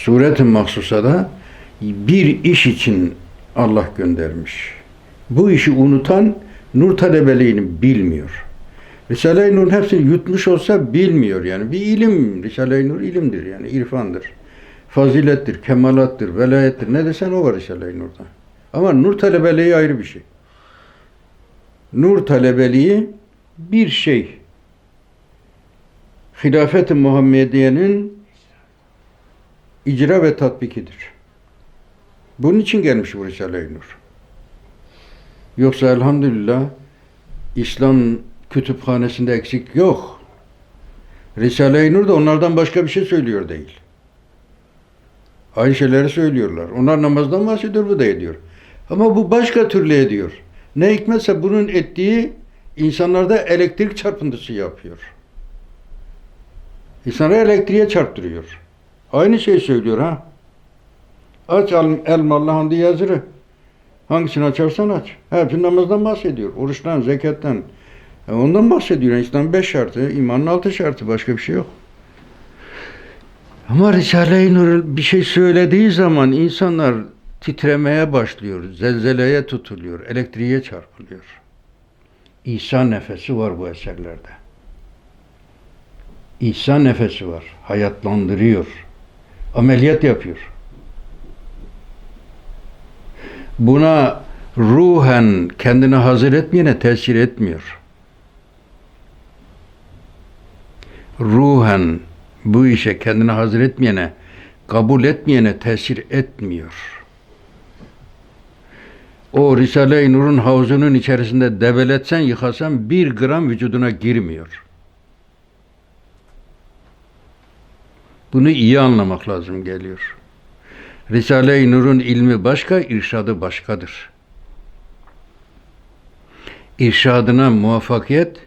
suret-i mahsusada bir iş için Allah göndermiş. Bu işi unutan nur talebeliğini bilmiyor. Risale-i Nur'un hepsini yutmuş olsa bilmiyor yani. Bir ilim, Risale-i Nur ilimdir yani, irfandır. Fazilettir, kemalattır, velayettir. Ne desen o var Risale-i Nur'da. Ama nur talebeliği ayrı bir şey. Nur talebeliği bir şey. Hilafet-i Muhammediye'nin icra ve tatbikidir. Bunun için gelmiş bu Risale-i Nur. Yoksa elhamdülillah İslam kütüphanesinde eksik yok. Risale-i Nur da onlardan başka bir şey söylüyor değil. Aynı şeyleri söylüyorlar. Onlar namazdan bahsediyor, bu da ediyor. Ama bu başka türlü ediyor. Ne hikmetse bunun ettiği insanlarda elektrik çarpıntısı yapıyor. İnsanları elektriğe çarptırıyor. Aynı şey söylüyor ha. Aç el, Elmalı Hamdi yazırı. Hangisini açarsan aç. Hepsi namazdan bahsediyor. Oruçtan, zekattan. E ondan bahsediyor. İslam beş şartı, imanın altı şartı. Başka bir şey yok. Ama Risale-i Nur bir şey söylediği zaman insanlar titremeye başlıyor. Zelzeleye tutuluyor. Elektriğe çarpılıyor. İsa nefesi var bu eserlerde. İsa nefesi var. Hayatlandırıyor. Ameliyat yapıyor. Buna ruhen kendini hazır etmeyene tesir etmiyor. Ruhen bu işe kendini hazır etmeyene, kabul etmeyene tesir etmiyor. O Risale-i Nur'un havuzunun içerisinde debeletsen yıkasan bir gram vücuduna girmiyor. Bunu iyi anlamak lazım geliyor. Risale-i Nur'un ilmi başka, irşadı başkadır. İrşadına muvaffakiyet,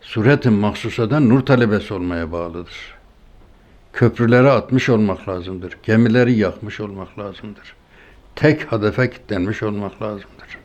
suret-i mahsusadan nur talebesi olmaya bağlıdır. Köprüleri atmış olmak lazımdır. Gemileri yakmış olmak lazımdır. Tek hedefe kilitlenmiş olmak lazımdır.